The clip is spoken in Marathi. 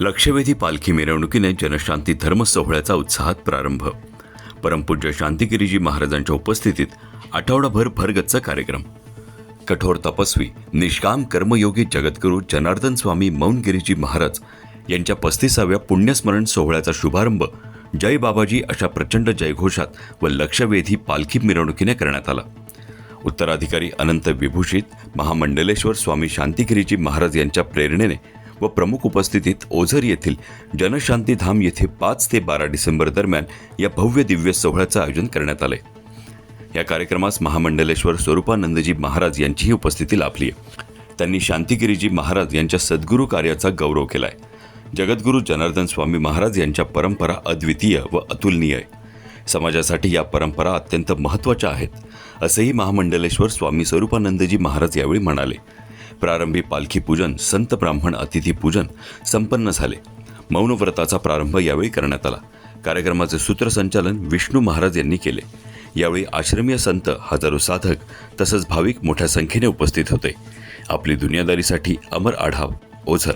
लक्षवेधी पालखी मिरवणुकीने जनशांती धर्म सोहळ्याचा उत्साहात प्रारंभ. परमपूज्य शांतिगिरीजी महाराजांच्या उपस्थितीत आठवडाभर भरगच्च कार्यक्रम. कठोर तपस्वी निष्काम कर्मयोगी जगद्गुरू जनार्दन स्वामी मौनगिरीजी महाराज यांच्या पस्तीसाव्या पुण्यस्मरण सोहळ्याचा शुभारंभ जय बाबाजी अशा प्रचंड जयघोषात व लक्षवेधी पालखी मिरवणुकीने करण्यात आला. उत्तराधिकारी अनंत विभूषित महामंडलेश्वर स्वामी शांतिगिरीजी महाराज यांच्या प्रेरणेने व प्रमुख उपस्थितीत ओझर येथील जनशांतीधाम येथे पाच ते बारा डिसेंबर दरम्यान या भव्य दिव्य सोहळ्याचं आयोजन करण्यात आले या कार्यक्रमास महामंडलेश्वर स्वरूपानंदजी महाराज यांचीही उपस्थिती लाभली आहे त्यांनी शांतिगिरीजी महाराज यांच्या सद्गुरू कार्याचा गौरव केलाय. जगद्गुरू जनार्दन स्वामी महाराज यांच्या परंपरा अद्वितीय व अतुलनीय आहे. समाजासाठी या परंपरा अत्यंत महत्त्वाच्या आहेत असेही महामंडलेश्वर स्वामी स्वरूपानंदजी महाराज यावेळी म्हणाले. प्रारंभी पालखी पूजन संत ब्राह्मण अतिथी पूजन संपन्न झाले. मौनव्रताचा प्रारंभ यावेळी करण्यात आला. कार्यक्रमाचे सूत्रसंचालन विष्णू महाराज यांनी केले. यावेळी आश्रमीय संत हजारो साधक तसंच भाविक मोठ्या संख्येने उपस्थित होते. आपली दुनियादारीसाठी अमर आढाव ओझर.